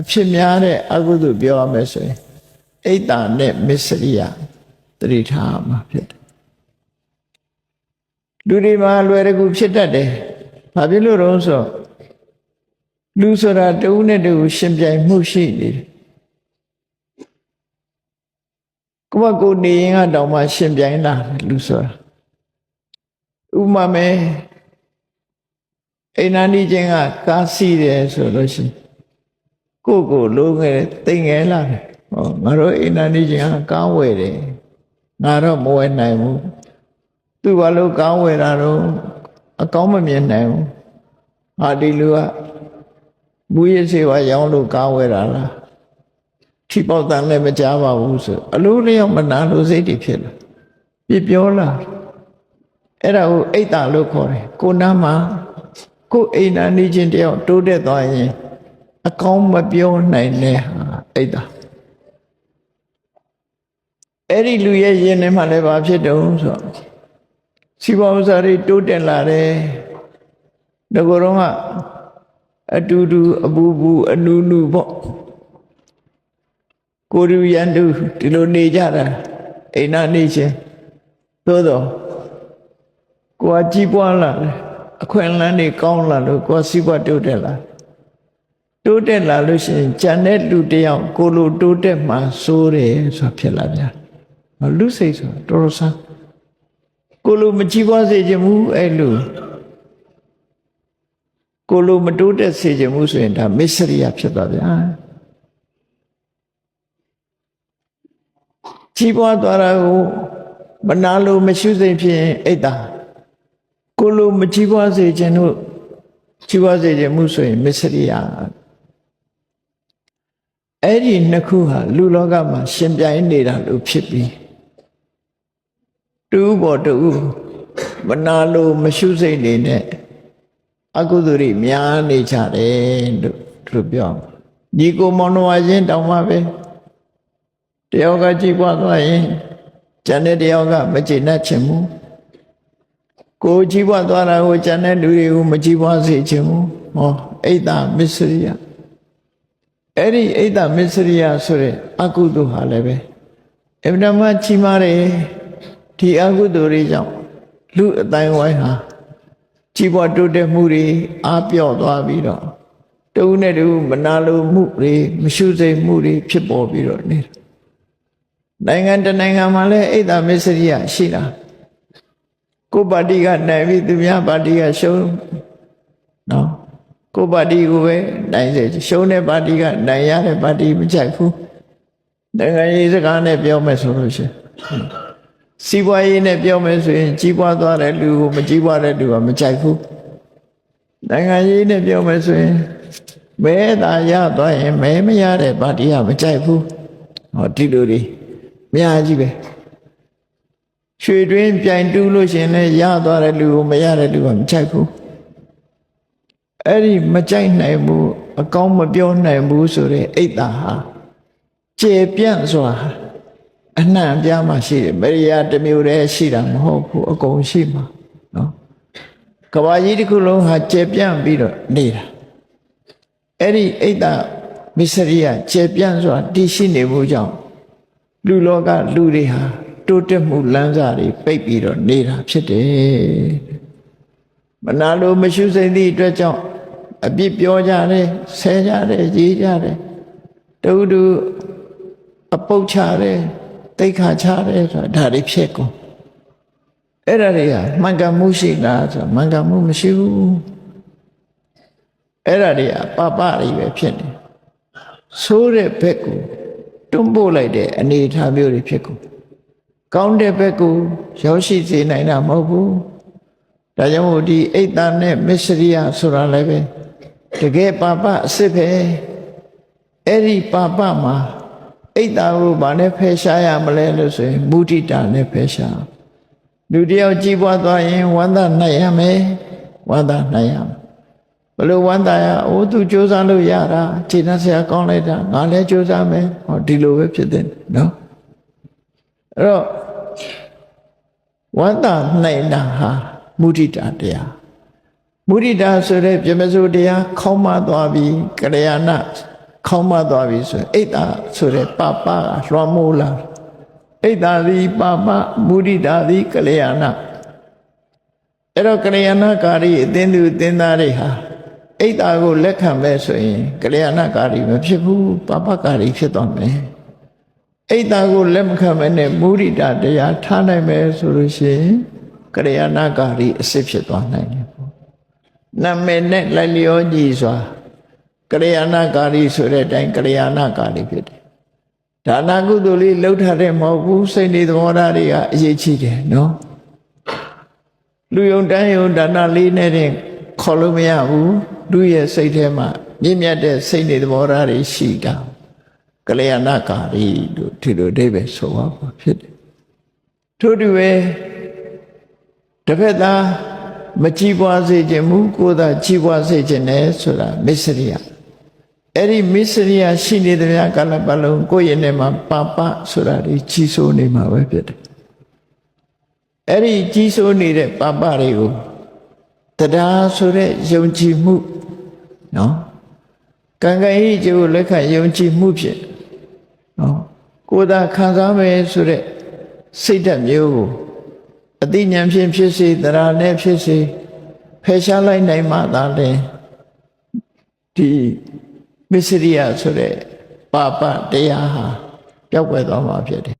အဖြစ်များတဲ့အကုသိုလ်ပြောရမယ်ဆိုရင်အိတ်တာနဲ့မစ္စရိယတတိထားမှာဖြစ်တယ်လူတွေမှာလွယ်တကူဖြစ်တတ်တယ်ဘာဖြစ်လို့လဲဆိုတော့လူဆိုတာတဦးနဲ့တဦးရှင်ပြိုင်မှုရှိနေတယ်ကိုယ့်ဘကိုယ်နေရင်ကတောင်မှရှင်ပြိုင်လာတယ်လူဆိုတာဥပမာမဲအိမ်နာနေချင်းကကားစီးတယ်ဆိုလို့ရှိရင် ကိုယ့်ကိုယ်လုံးငယ်တိမ်ငယ်လာတယ်ဟောငါတို့အိမ်နာနေချင်းကကားဝယ်တယ်ငါတော့မဝယ်နိုင်ဘူးသူဘာလို့ကားဝယ်တာတော့အကောင်းမမြင်နိုင်ဘူးဟာဒီလူကမူရစေဝါရောင်းလို့ကားဝယ်တာလားထိပေါက်တန်လည်းမကြားပါဘူးဆိုအလိုလျောက်မနာလို့စိတ်တွေဖြစ်လာပြပြောလာအဲ့ဒါကိုအိတ်တာလို့ခေါ်တယ်ကိုနားမှာကိုအိမ်နာနေချင်းတယောက်တိုးတက်သွားရင် အကောင်းမပြောနိုင်တဲ့ဟာအိတ်တာအဲ့ဒီလူရဲ့ယင်ထဲမှာလည်းဘာဖြစ်တုံးဆိုတော့စီပွားဥစ္စာတွေတိုးတက်လာတယ်ငကိုယ်တော့ကအတူတူအပူပူအနူနူပေါ့ကိုရူရန်တူဒီလိုနေကြတာအိမ်နာနေချင်းသို့တော့ကိုကကြီးပွားလာတယ်အခွင့်အလမ်းတွေကောင်းလာလို့ကိုယ်စီးပွားတိုးတက်လာတိုး တက်လာလို့ရှိရင်ကြံတဲ့လူတယောက်ကိုလိုတိုးတက်မှစိုးတယ်ဆိုတာဖြစ်လာပြန်လူစိတ်ဆိုတော်တော်ဆန်းကိုလိုမကြီးပွားစေချင်ဘူးအဲ့လိုကိုလိုမတိုးတက်စေချင်ဘူးဆိုရင်ဒါမစ္စရိယဖြစ်သွားဗျာကြီးပွားသွားတာကိုမနာလိုမရှိစိတ်ဖြစ်ရင်အိတ်တာကိုလိုမကြီးပွားစေချင်တို့ကြီးပွားစေချင်မှုဆိုရင်မစ္စရိယ အဲ့ဒီနှစ်ခုဟာလူလောကမှာ ရှင်ပြိုင်နေတာလို့ဖြစ်ပြီးတူဘောတူမနာလိုမရှိစိတ်နေနဲ့အကုသိုလ်တွေများနေကြတယ်လို့သူပြောညီကိုမောင်နှမချင်းတောင်းပါပဲတယောက်ကကြည်ပွားသွားရင်ကျန်တဲ့တယောက်ကမကျေနပ်ချင်ဘူးကိုကြည်ပွားသွားတာကိုကျန်တဲ့လူတွေကိုမကြည်ပွားစေချင်ဘူးဟောအိတ်တာမစ္စရိယ အဲ့ဒီအိတ်တာမစ္စရိယဆိုတဲ့အကုသိုလ်ဟာလည်းပဲအဗ္ဗဓမ္မချီးမားတယ်ဒီအကုသိုလ်တွေကြောင့်လူအတိုင်းဝိုင်းဟာကြီးပွားတိုးတက်မှုတွေအားပြော့သွားပြီးတော့တဦးနဲ့တဦးမနာလိုမှုတွေမရှုစိတ်မှုတွေဖြစ်ပေါ်ပြီးတော့နေတာနိုင်ငံတနိုင်ငံမှာလည်းအိတ်တာမစ္စရိယရှိတာကိုပါတီကနိုင်ပြီးသူများပါတီကရှုံးနော် ကိုပါတီကိုပဲနိုင်စေရှုံးတဲ့ပါတီကနိုင်ရတဲ့ပါတီမကြိုက်ဘူးနိုင်ငံရေးစကားနဲ့ပြောမယ်ဆိုလို့ရှိရင်စီးပွားရေးနဲ့ပြောမယ်ဆိုရင်ကြီးပွားသွားတဲ့လူကိုမကြီးပွားတဲ့လူကမကြိုက်ဘူးနိုင်ငံရေးနဲ့ပြောမယ်ဆိုရင်မဲသာရသွားရင်မဲမရတဲ့ပါတီကမကြိုက်ဘူးဟောဒီလိုတွေအများကြီးပဲရွှေတွင်းပြိုင်တူးလို့ရှင်လည်းရသွားတဲ့လူကိုမရတဲ့လူကမကြိုက်ဘူး အဲ့ဒီမကြိုက်နိုင်ဘူးအကောင်းမပြောနိုင်ဘူးဆိုတဲ့အိတ်တာဟာကျေပြန့်စွာအနှံ့ပြားမှရှိတယ်မရိယာတစ်မျိုးတည်းရှိတာမဟုတ်ဘူးအကုန်ရှိမှာနော်ကဘာကြီးတစ်ခုလုံးဟာကျေပြန့်ပြီးတော့နေတာအဲ့ဒီအိတ်တာမစ္စရိယကျေပြန့်စွာတည်ရှိနေမှုကြောင့်လူလောကလူတွေဟာတိုးတက်မှုလမ်းစာတွေပိတ်ပြီးတော့နေတာဖြစ်တယ်မနာလိုမရှိစိမ့်သည့်အတွက်ကြောင့် အပြစ်ပြောကြတယ်ဆဲကြတယ်ရေးကြတယ်တူတူအပုတ်ချတယ်တိတ်ခါချတယ်ဆိုတာဒါတွေဖြစ်ကုန်အဲ့ဒါတွေကမှန်ကန်မှုရှိလားဆိုတာမှန်ကန်မှုမရှိဘူးအဲ့ဒါတွေကပပတွေပဲဖြစ်နေဆိုးတဲ့ဘက်ကိုတွန်းပို့လိုက်တဲ့အနေအထားမျိုးတွေဖြစ်ကုန်ကောင်းတဲ့ဘက်ကိုရောက်ရှိစေနိုင်တာမဟုတ်ဘူးဒါကြောင့်မို့ဒီအိတ်တန်နဲ့မစ္စရိယဆိုတာလည်းပဲ တကယ်ပပအစ်စ်ပဲအဲ့ဒီပပမှာအိတ်တာကိုဗာနဲ့ဖယ်ရှားရမလဲလို့ဆိုရင်မုဒိတာနဲ့ဖယ်ရှားလူတယောက်ကြည်ပွားသွားရင်ဝန္တာနိုင်ရမယ်ဝန္တာနိုင်ရမယ်ဘလို့ဝန္တာရအိုးသူစ조사လို့ရတာခြေနှက်ဆရာကောင်းလိုက်တာငါလည်းစ조사မယ်ဟောဒီလိုပဲဖြစ်တဲ့နော်အဲ့တော့ဝန္တာနိုင်တာဟာမုဒိတာတရား မုဒိတာဆိုတဲ့ပြမစိုးတရားခေါင်းမသွားပြီးကလျာဏခေါင်းမသွားပြီဆိုရင်အိတ်တာဆိုတဲ့ပပကလွှမ်းမိုးလာအိတ်တာသည်ပပမုဒိတာသည်ကလျာဏအဲ့တော့ကလျာဏကာရီအသင်းသူအသင်းသားတွေဟာအိတ်တာကိုလက်ခံမဲ့ဆိုရင်ကလျာဏကာရီမဖြစ်ဘူးပပကာရီဖြစ်သွားမယ်အိတ်တာကိုလက်မခံမဲ့နဲ့မုဒိတာတရားထားနိုင်မယ်ဆိုလို့ရှိရင်ကလျာဏကာရီအစစ်ဖြစ်သွားနိုင်တယ်ပေါ့ နာမည်နဲ့လိုက်လျောညီစွာကလျာဏကာရီဆိုတဲ့အတိုင်းကလျာဏကာရီဖြစ်တယ်။ဒါနာကုသိုလ်လေးလှုပ်ထားတဲ့မဟုတ်ဘူးစိတ်နေသဘောထားတွေကအရေးကြီးတယ်နော်။လူယုံတန်းယုံဒါနာလေးနဲ့တင်ခေါ်လို့မရဘူး။လူရဲ့စိတ်ထဲမှာမြင့်မြတ်တဲ့စိတ်နေသဘောထားတွေရှိတာ။ကလျာဏကာရီလို့ဒီလိုအဓိပ္ပာယ်ဆိုပါမှာဖြစ်တယ်။ထို့တူပဲတစ်ဖက်သား မကြည်ပွားစေခြင်းမူကိုယ်သာကြည်ပွားစေခြင်းနဲ့ဆိုတာမစ္စရိယအဲ့ဒီမစ္စရိယရှိနေသမျှကာလပတ်လုံးကိုယ့်ရဲ့နဲ့မှာပါပဆိုတာဒီကြီးစိုးနေမှာပဲဖြစ်တယ်အဲ့ဒီကြီးစိုးနေတဲ့ပါပတွေကိုတရားဆိုတဲ့ယုံကြည်မှုနော်ကံကံဤကျိုးလက်ခံယုံကြည်မှုဖြင့်နော်ကိုယ်သာခံစားမယ်ဆိုတဲ့စိတ်ဓာတ်မျိုးကို အတိညာဖြင့်ဖြစ်စေတရားနဲ့ဖြစ်စေဖယ်ရှားလိုက်နိုင်မှသာလေဒီမစ္စရိယဆိုတဲ့ပါပတရားဟာပျောက်ကွယ်သွားမှာဖြစ်တယ်